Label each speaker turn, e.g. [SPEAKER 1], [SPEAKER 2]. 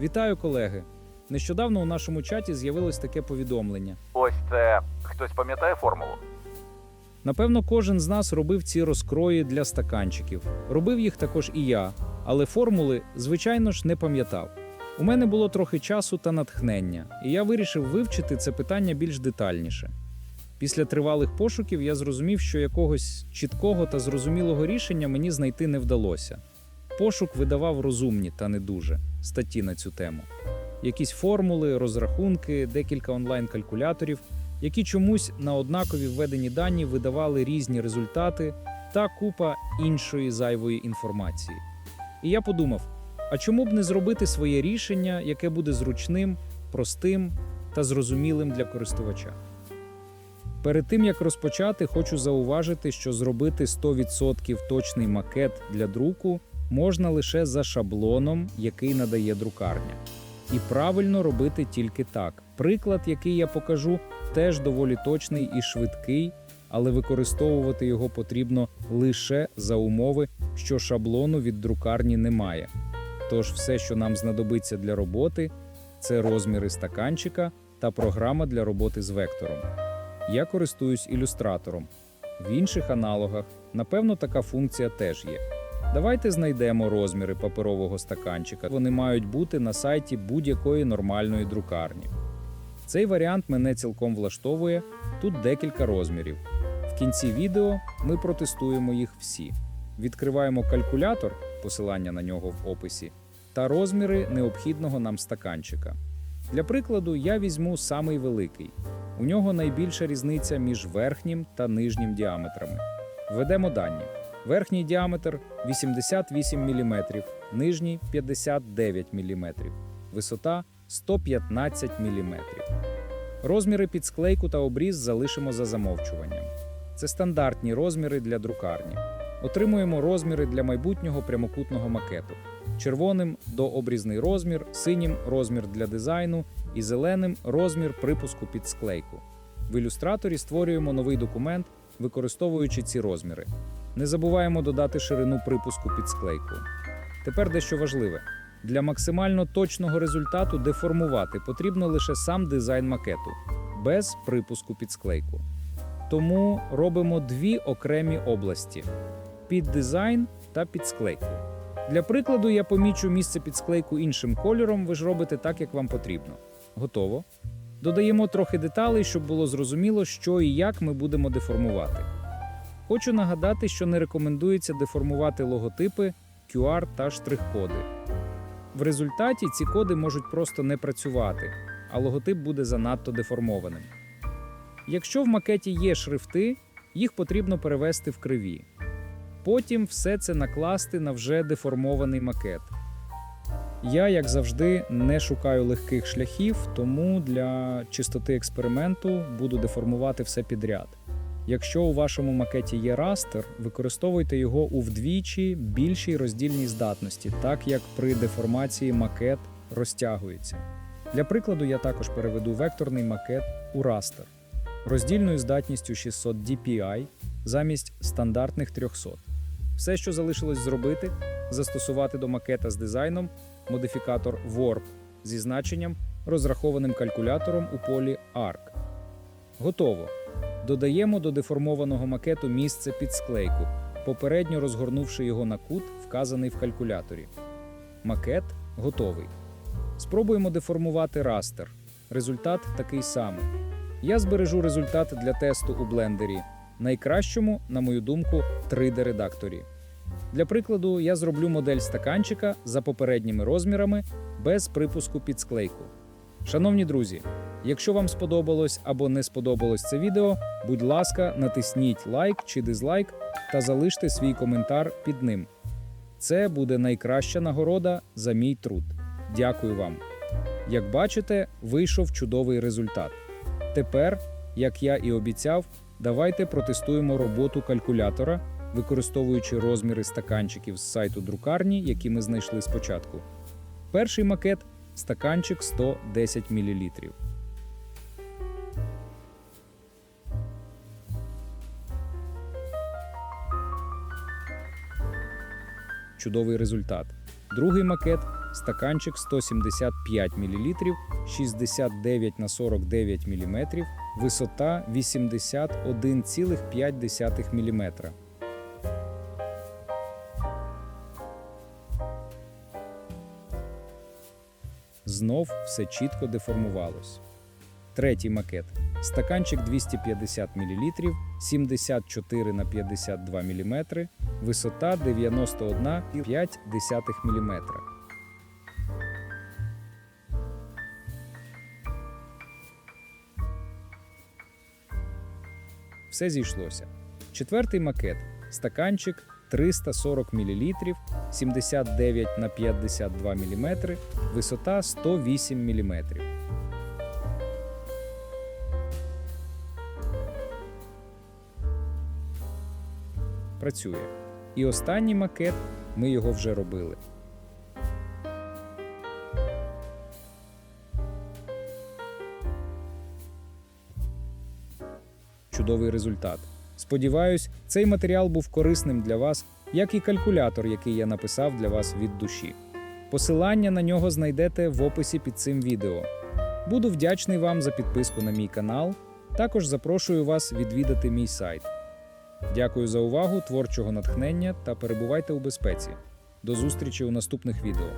[SPEAKER 1] Вітаю, колеги! Нещодавно у нашому чаті з'явилось таке повідомлення.
[SPEAKER 2] Ось це хтось пам'ятає формулу?
[SPEAKER 1] Напевно, кожен з нас робив ці розкрої для стаканчиків. Робив їх також і я, але формули, звичайно ж, не пам'ятав. У мене було трохи часу та натхнення, і я вирішив вивчити це питання більш детальніше. Після тривалих пошуків я зрозумів, що якогось чіткого та зрозумілого рішення мені знайти не вдалося. Пошук видавав розумні та не дуже статті на цю тему. Якісь формули, розрахунки, декілька онлайн-калькуляторів, які чомусь на однакові введені дані видавали різні результати та купа іншої зайвої інформації. І я подумав: а чому б не зробити своє рішення, яке буде зручним, простим та зрозумілим для користувача? Перед тим як розпочати, хочу зауважити, що зробити 100% точний макет для друку можна лише за шаблоном, який надає друкарня. І правильно робити тільки так. Приклад, який я покажу, теж доволі точний і швидкий, але використовувати його потрібно лише за умови, що шаблону від друкарні немає. Тож все, що нам знадобиться для роботи, це розміри стаканчика та програма для роботи з вектором. Я користуюсь ілюстратором. В інших аналогах, напевно, така функція теж є. Давайте знайдемо розміри паперового стаканчика. Вони мають бути на сайті будь-якої нормальної друкарні. Цей варіант мене цілком влаштовує. Тут декілька розмірів. В кінці відео ми протестуємо їх всі. Відкриваємо калькулятор, посилання на нього в описі, та розміри необхідного нам стаканчика. Для прикладу, я візьму самий великий. У нього найбільша різниця між верхнім та нижнім діаметрами. Введемо дані. Верхній діаметр 88 мм, нижній 59 мм, висота 115 мм. Розміри під склейку та обріз залишимо за замовчуванням. Це стандартні розміри для друкарні. Отримуємо розміри для майбутнього прямокутного макету. Червоним дообрізний розмір, синім розмір для дизайну і зеленим розмір припуску під склейку. В ілюстраторі створюємо новий документ, використовуючи ці розміри. Не забуваємо додати ширину припуску під склейку. Тепер дещо важливе. Для максимально точного результату деформувати потрібно лише сам дизайн макету, без припуску під склейку. Тому робимо дві окремі області: під дизайн та під склейку. Для прикладу я помічу місце під склейку іншим кольором, ви ж робите так, як вам потрібно. Готово. Додаємо трохи деталей, щоб було зрозуміло, що і як ми будемо деформувати. Хочу нагадати, що не рекомендується деформувати логотипи, QR та штрих-коди. В результаті ці коди можуть просто не працювати, а логотип буде занадто деформованим. Якщо в макеті є шрифти, їх потрібно перевести в криві. Потім все це накласти на вже деформований макет. Я, як завжди, не шукаю легких шляхів, тому для чистоти експерименту буду деформувати все підряд. Якщо у вашому макеті є растер, використовуйте його у вдвічі більшій роздільній здатності, так як при деформації макет розтягується. Для прикладу, я також переведу векторний макет у растер роздільною здатністю 600 dpi замість стандартних 300. Все, що залишилось зробити, застосувати до макета з дизайном модифікатор Warp зі значенням, розрахованим калькулятором у полі ARC. Готово. Додаємо до деформованого макету місце під склейку, попередньо розгорнувши його на кут, вказаний в калькуляторі. Макет готовий. Спробуємо деформувати растер. Результат такий самий. Я збережу результат для тесту у блендері. Найкращому, на мою думку, 3D-редакторі. Для прикладу, я зроблю модель стаканчика за попередніми розмірами без припуску під склейку. Шановні друзі, якщо вам сподобалось або не сподобалось це відео, будь ласка, натисніть лайк чи дизлайк та залиште свій коментар під ним. Це буде найкраща нагорода за мій труд. Дякую вам. Як бачите, вийшов чудовий результат. Тепер, як я і обіцяв, давайте протестуємо роботу калькулятора, використовуючи розміри стаканчиків з сайту друкарні, які ми знайшли спочатку. Перший макет стаканчик 110 мл. Чудовий результат. Другий макет стаканчик 175 мл, 69 на 49 мм, висота 81,5 мм. Знов все чітко деформувалось. Третій макет. Стаканчик 250 мл, 74 на 52 мм, висота 91,5 мм. Все зійшлося. Четвертий макет. Стаканчик 340 мл, 79 на 52 мм, висота 108 мм. Працює. І останній макет ми його вже робили. Чудовий результат. Сподіваюсь, цей матеріал був корисним для вас, як і калькулятор, який я написав для вас від душі. Посилання на нього знайдете в описі під цим відео. Буду вдячний вам за підписку на мій канал. Також запрошую вас відвідати мій сайт. Дякую за увагу, творчого натхнення та перебувайте у безпеці. До зустрічі у наступних відео.